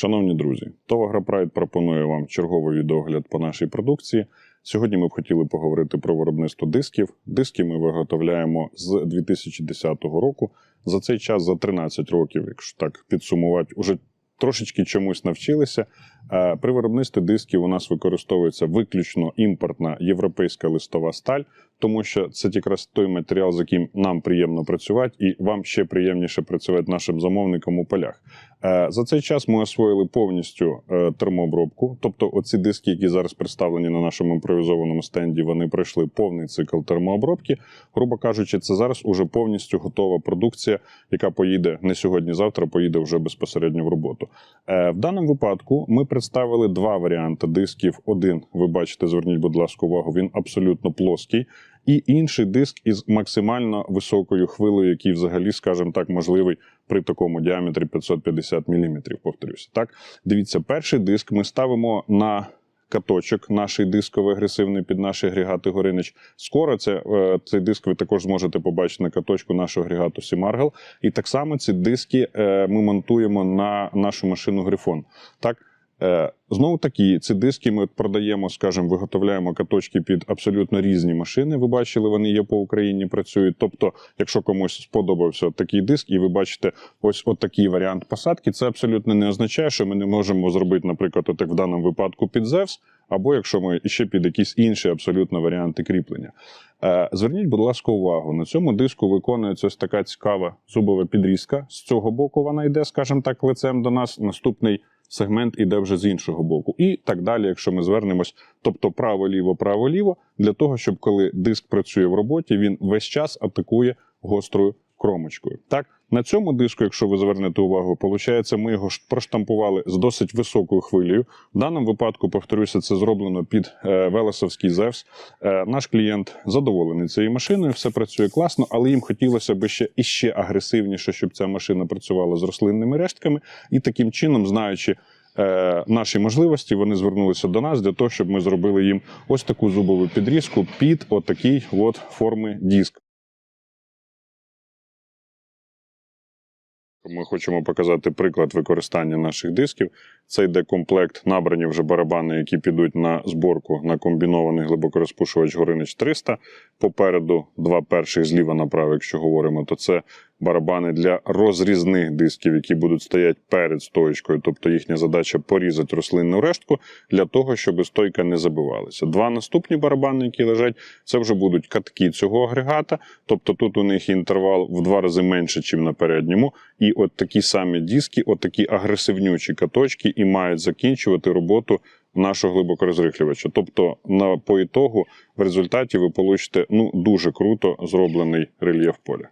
Шановні друзі, ТОВ «Агропрайд» пропонує вам черговий відеогляд по нашій продукції. Сьогодні ми б хотіли поговорити про виробництво дисків. Диски ми виготовляємо з 2010 року. За цей час, за 13 років, якщо так підсумувати, уже трошечки чомусь навчилися. Е, При виробництві дисків у нас використовується виключно імпортна європейська листова сталь, тому що це якраз той матеріал, з яким нам приємно працювати, і вам ще приємніше працювати нашим замовникам у полях. Е, За цей час ми освоїли повністю е, термообробку. Тобто, оці диски, які зараз представлені на нашому імпровізованому стенді, вони пройшли повний цикл термообробки. Грубо кажучи, це зараз уже повністю готова продукція, яка поїде не сьогодні-завтра, поїде вже безпосередньо в роботу. В даному випадку ми представили два варіанти дисків. Один, ви бачите, зверніть, будь ласка, увагу, він абсолютно плоский. І інший диск із максимально високою хвилею, який взагалі, скажімо так, можливий при такому діаметрі 550 мм, повторюся. Так, дивіться, перший диск ми ставимо на каточок, наш дисковий агресивний під наші агрегати Горинич. Скоро це, е, цей диск ви також зможете побачити на каточку нашого агрегату Сімаргел. І так само ці диски е, ми монтуємо на нашу машину Грифон. Так, Знову таки, ці диски ми продаємо, скажімо, виготовляємо каточки під абсолютно різні машини. Ви бачили, вони є по Україні, працюють. Тобто, якщо комусь сподобався такий диск, і ви бачите ось такий варіант посадки, це абсолютно не означає, що ми не можемо зробити, наприклад, от як в даному випадку під Зевс, або якщо ми ще під якісь інші абсолютно варіанти кріплення. Е, Зверніть, будь ласка, увагу. На цьому диску виконується ось така цікава зубова підрізка. З цього боку вона йде, скажімо так, лицем до нас. Наступний сегмент іде вже з іншого боку. І так далі, якщо ми звернемось, тобто право-ліво, право-ліво, для того, щоб коли диск працює в роботі, він весь час атакує гострою кромочкою. Так, на цьому диску, якщо ви звернете увагу, виходить, ми його проштампували з досить високою хвилею. В даному випадку, повторюся, це зроблено під е, Велесовський Зевс. Е, наш клієнт задоволений цією машиною, все працює класно, але їм хотілося б ще іще агресивніше, щоб ця машина працювала з рослинними рештками, і таким чином, знаючи. е, Наші можливості вони звернулися до нас для того, щоб ми зробили їм ось таку зубову підрізку під отакий от форми диск. Ми хочемо показати приклад використання наших дисків. Це йде комплект набрані вже барабани, які підуть на зборку на комбінований глибокорозпушувач Горинич 300. Попереду два перших зліва направо, якщо говоримо, то це барабани для розрізних дисків, які будуть стояти перед стоєчкою. Тобто їхня задача порізати рослинну рештку для того, щоб стойка не забивалася. Два наступні барабани, які лежать, це вже будуть катки цього агрегата. Тобто тут у них інтервал в два рази менше, ніж на передньому. І от такі самі диски, от такі агресивнючі каточки і мають закінчувати роботу нашого глибокорозрихлювача. Тобто, на по ітогу, в результаті ви получите ну дуже круто зроблений рельєф поля.